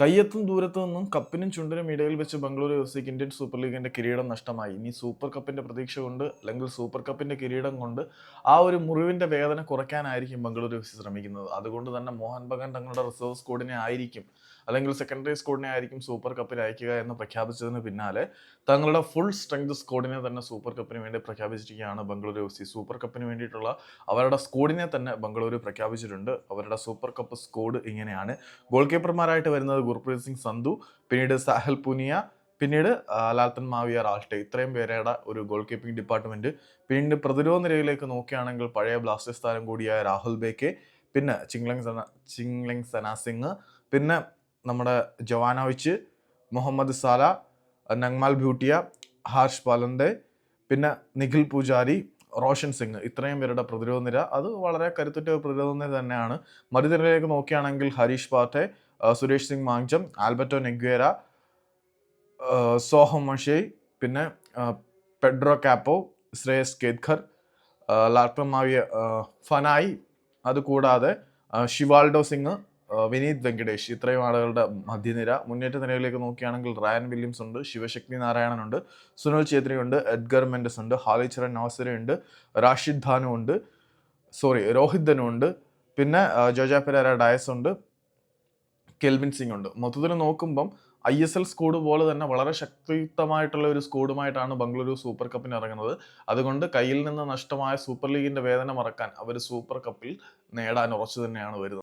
കയ്യെത്തും ദൂരത്തു നിന്നും കപ്പിനും ചുണ്ടിനും ഇടയിൽ വെച്ച് ബംഗളൂരു എഫ് സിക്ക് ഇന്ത്യൻ സൂപ്പർ ലീഗിന്റെ കിരീടം നഷ്ടമായി. ഇനി സൂപ്പർ കപ്പിന്റെ പ്രതീക്ഷ കൊണ്ട് അല്ലെങ്കിൽ സൂപ്പർ കപ്പിന്റെ കിരീടം കൊണ്ട് ആ ഒരു മുറിവിന്റെ വേദന കുറയ്ക്കാനായിരിക്കും ബംഗളൂരു എഫ് സി ശ്രമിക്കുന്നത്. അതുകൊണ്ട് തന്നെ മോഹൻ ബഗാൻ തങ്ങളുടെ റിസർവ് സ്കോഡിനെ ആയിരിക്കും അല്ലെങ്കിൽ സെക്കൻഡറി സ്കോഡിനെ ആയിരിക്കും സൂപ്പർ കപ്പിൽ അയക്കുക എന്ന് പ്രഖ്യാപിച്ചതിന് പിന്നാലെ തങ്ങളുടെ ഫുൾ സ്ട്രെങ്ത് സ്കോഡിനെ തന്നെ സൂപ്പർ കപ്പിന് വേണ്ടി പ്രഖ്യാപിച്ചിരിക്കുകയാണ് ബംഗളൂരു എഫ് സി. സൂപ്പർ കപ്പിന് വേണ്ടിയിട്ടുള്ള അവരുടെ സ്കോഡിനെ തന്നെ ബംഗളൂരു പ്രഖ്യാപിച്ചിട്ടുണ്ട്. അവരുടെ സൂപ്പർ കപ്പ് സ്കോഡ് ഇങ്ങനെയാണ്. ഗോൾ കീപ്പർമാരായിട്ട് വരുന്നത് ഗുർപ്രീത് സിംഗ് സന്ധു പിന്നീട് സാഹൽ പുനിയ പിന്നീട് ലാൽത്തൻ മാവിയ റാൾട്ടെ ഇത്രയും പേരുടെ ഒരു ഗോൾ കീപ്പിംഗ് ഡിപ്പാർട്ട്മെന്റ് പിന്നീട് പ്രതിരോധ നിരയിലേക്ക് നോക്കുകയാണെങ്കിൽ പഴയ ബ്ലാസ്റ്റേഴ്സ് താരം കൂടിയായ രാഹുൽ ബേക്കെ പിന്നെ ചിങ്ലങ് സന ചിങ്ലങ് സനാസിംഗ് പിന്നെ നമ്മുടെ ജവാനോവിച്ച് മുഹമ്മദ് സാല നങ്മാൽ ബ്യൂട്ടിയ ഹാർഷ് പാലന്തെ പിന്നെ നിഖിൽ പൂജാരി റോഷൻ സിംഗ്. ഇത്രയും പേരുടെ പ്രതിരോധ നിര. അത് വളരെ കരുത്തുറ്റ പ്രതിരോധ നിര തന്നെയാണ്. മറുനിരയിലേക്ക് നോക്കുകയാണെങ്കിൽ ഹരീഷ് പാട്ടെ സുരേഷ് സിംഗ് മാങ്ചം ആൽബർട്ടോ നെഗ്വേര സോഹം മഷേയ് പിന്നെ പെഡ്രോ കാപ്പോ ശ്രേയസ് കേദ്ഖർ ആ, ലാൽട്ടൻ മാവിയ ആ, ഫനായി അതുകൂടാതെ ഷിവാൾഡോ സിംഗ് വിനീത് വെങ്കടേഷ് ഇത്രയും ആളുകളുടെ മധ്യനിര. മുന്നേറ്റ നിരയിലേക്ക് നോക്കുകയാണെങ്കിൽ റയൻ വില്യംസ് ഉണ്ട് ശിവശക്തി നാരായണൻ ഉണ്ട് സുനിൽ ഛേത്രി ഉണ്ട് എഡ്ഗർ മെൻഡസ് ഉണ്ട് ഹാലിച്ചറൻ നവസരി ഉണ്ട് റാഷിദ് ധാനു ഉണ്ട് സോറി രോഹിത് ധനു ഉണ്ട് പിന്നെ ജോജാ പെരാര ഡയസ് ഉണ്ട് കെൽവിൻ സിംഗ് ഉണ്ട്. മൊത്തത്തിൽ നോക്കുമ്പം ഐ എസ് എൽ സ്കോഡ് പോലെ തന്നെ വളരെ ശക്തിയുക്തമായിട്ടുള്ള ഒരു സ്കോഡുമായിട്ടാണ് ബംഗളൂരു സൂപ്പർ കപ്പിന് ഇറങ്ങുന്നത്. അതുകൊണ്ട് കയ്യിൽ നിന്ന് നഷ്ടമായ സൂപ്പർ ലീഗിന്റെ വേദന മറക്കാൻ അവർ സൂപ്പർ കപ്പിൽ നേടാൻ ഉറച്ചു തന്നെയാണ് വരുന്നത്.